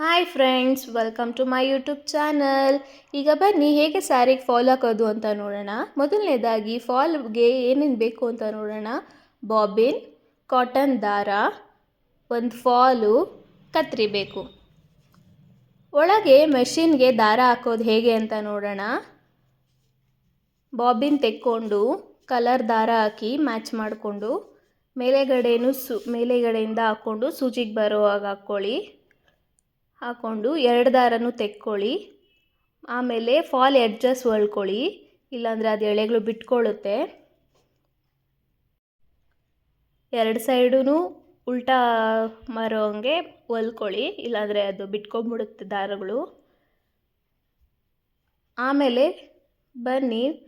Hi friends welcome to my YouTube channel ಈಗ ಬನ್ನಿ, ಹೇಗೆ ಸ್ಯಾರಿಗೆ ಫಾಲ್ ಹಾಕೋದು ಅಂತ ನೋಡೋಣ. ಮೊದಲನೇದಾಗಿ ಫಾಲ್ಗೆ ಏನೇನು ಬೇಕು ಅಂತ ನೋಡೋಣ. ಬಾಬಿನ್ ಕಾಟನ್ ದಾರ, ಒಂದು ಫಾಲು ಕತ್ರಿ ಬೇಕು. ಒಳಗೆ ಮೆಷಿನ್ಗೆ ದಾರ ಹಾಕೋದು ಹೇಗೆ ಅಂತ ನೋಡೋಣ. ಬಾಬಿನ್ ತೆಕ್ಕೊಂಡು ಕಲರ್ ದಾರ ಹಾಕಿ ಮ್ಯಾಚ್ ಮಾಡಿಕೊಂಡು, ಮೇಲೆಗಡೆನೂ ಸು, ಮೇಲೆಗಡೆಯಿಂದ ಹಾಕ್ಕೊಂಡು, ಸೂಜಿಗೆ ಬರೋ ಹಾಗೆ ಹಾಕ್ಕೊಳ್ಳಿ. ಹಾಕ್ಕೊಂಡು ಎರಡು ದಾರನೂ ತೆಕ್ಕೊಳ್ಳಿ. ಆಮೇಲೆ ಫಾಲ್ ಎಡ್ಜಸ್ ಹೊಲ್ಕೊಳ್ಳಿ ಇಲ್ಲಾಂದರೆ ಅದು ಎಳೆಗಳು ಬಿಟ್ಕೊಳ್ಳುತ್ತೆ. ಎರಡು ಸೈಡೂ ಉಲ್ಟಾ ಮಾರೋ ಹಂಗೆ ಹೊಲ್ಕೊಳ್ಳಿ. ಇಲ್ಲಾಂದರೆ ಅದು ಬಿಟ್ಕೊಂಬಿಡುತ್ತೆ ದಾರಗಳು. ಆಮೇಲೆ ಬನ್ನಿ.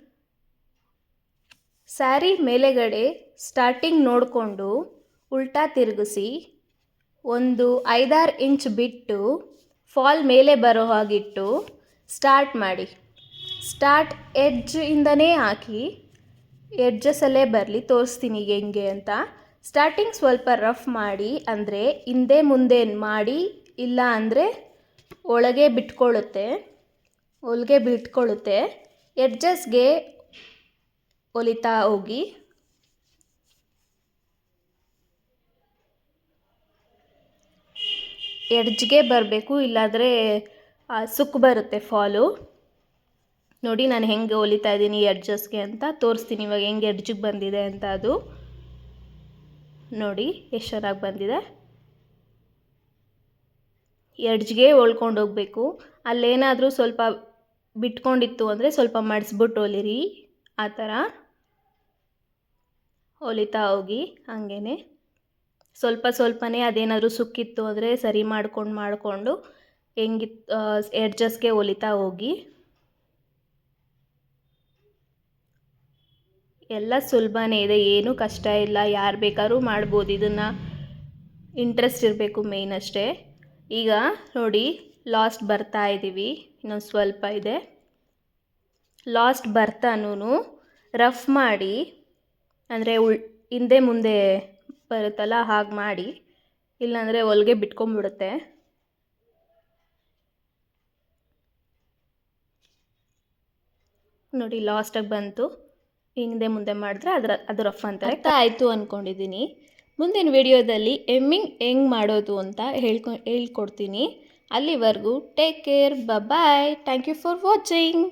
ಸ್ಯಾರಿ ಮೇಲೆಗಡೆ ಸ್ಟಾರ್ಟಿಂಗ್ ನೋಡಿಕೊಂಡು ಉಲ್ಟಾ ತಿರುಗಿಸಿ. ಒಂದು ಐದಾರು ಇಂಚ್ ಬಿಟ್ಟು ಫಾಲ್ ಮೇಲೆ ಬರೋ ಹಾಗಿಟ್ಟು ಸ್ಟಾರ್ಟ್ ಮಾಡಿ. ಸ್ಟಾರ್ಟ್ ಎಡ್ಜ್ ಇಂದನೇ ಹಾಕಿ ಎಡ್ಜಸಲ್ಲೇ ಬರಲಿ, ತೋರಿಸ್ತೀನಿ ಹೆಂಗೆ ಅಂತ. ಸ್ಟಾರ್ಟಿಂಗ್ ಸ್ವಲ್ಪ ರಫ್ ಮಾಡಿ, ಅಂದರೆ ಹಿಂದೆ ಮುಂದೆ ಮಾಡಿ, ಇಲ್ಲ ಅಂದರೆ ಒಳಗೆ ಬಿಟ್ಕೊಳ್ಳುತ್ತೆ ಒಳಗೆ ಬಿಟ್ಕೊಳ್ಳುತ್ತೆ. ಎಡ್ಜಸ್ಗೆ ಒಲಿತಾ ಹೋಗಿ. ಎಡ್ಜ್ಗೆ ಬರಬೇಕು, ಇಲ್ಲಾದರೆ ಸುಕ್ಕು ಬರುತ್ತೆ ಫಾಲು. ನೋಡಿ, ನಾನು ಹೆಂಗೆ ಹೊಲಿತಾ ಇದ್ದೀನಿ ಎಡ್ಜಸ್ಗೆ ಅಂತ. ತೋರಿಸ್ತೀನಿ ಇವಾಗ ಹೆಂಗೆ ಎಡ್ಜಿಗೆ ಬಂದಿದೆ ಅಂತ ಅದು. ನೋಡಿ, ಎಷ್ಟು ಚೆನ್ನಾಗಿ ಬಂದಿದೆ. ಎಡ್ಜ್ಗೆ ಹೊಳ್ಕೊಂಡು ಹೋಗಬೇಕು. ಅಲ್ಲೇನಾದರೂ ಸ್ವಲ್ಪ ಬಿಟ್ಕೊಂಡಿತ್ತು ಅಂದರೆ ಸ್ವಲ್ಪ ಮಡಿಸ್ಬಿಟ್ಟು ಹೊಲಿರಿ. ಆ ಥರ. ಹೊಲಿತಾ ಹೋಗಿ ಹಾಗೇ ಸ್ವಲ್ಪ ಸ್ವಲ್ಪನೇ ಅದೇನಾದರೂ ಸುಕ್ಕಿತ್ತು ಅಂದರೆ ಸರಿ ಮಾಡ್ಕೊಂಡು ಮಾಡಿಕೊಂಡು ಹೆಂಗಿತ್ತು ಎಡ್ಜಸ್ಗೆ ಹೊಲಿತಾ ಹೋಗಿ. ಎಲ್ಲ ಸುಲಭನೇ ಇದೆ, ಏನೂ ಕಷ್ಟ ಇಲ್ಲ, ಯಾರು ಬೇಕಾದ್ರೂ ಮಾಡ್ಬೋದು, ಇದನ್ನು ಇಂಟ್ರೆಸ್ಟ್ ಇರಬೇಕು ಮೇಯ್ನ್ ಅಷ್ಟೇ. ಈಗ ನೋಡಿ ಲಾಸ್ಟ್ ಬರ್ತಾ ಇದ್ದೀವಿ ಇನ್ನೊಂದು ಸ್ವಲ್ಪ ಇದೆ. ಲಾಸ್ಟ್ ಬರ್ತಾನೂ ರಫ್ ಮಾಡಿ, ಅಂದರೆ ಉಳ್, ಹಿಂದೆ ಮುಂದೆ ಬರುತ್ತಲ್ಲ ಹಾಗೆ ಮಾಡಿ, ಇಲ್ಲಾಂದರೆ ಹೊಲಿಗೆ ಬಿಟ್ಕೊಂಬಿಡುತ್ತೆ. ನೋಡಿ ಲಾಸ್ಟಾಗಿ ಬಂತು. ಹಿಂದೆ ಮುಂದೆ ಮಾಡಿದ್ರೆ ಅದರ, ಅದು ರಫ್ ಅಂತ ಅರ್ಥ ಆಯಿತು ಅಂದ್ಕೊಂಡಿದ್ದೀನಿ ಮುಂದಿನ ವಿಡಿಯೋದಲ್ಲಿ ಎಮ್ಮಿಂಗ್ ಹೆಂಗೆ ಮಾಡೋದು ಅಂತ ಹೇಳ್ಕೊ, ಹೇಳ್ಕೊಡ್ತೀನಿ. ಅಲ್ಲಿವರೆಗೂ take care bye thank you for watching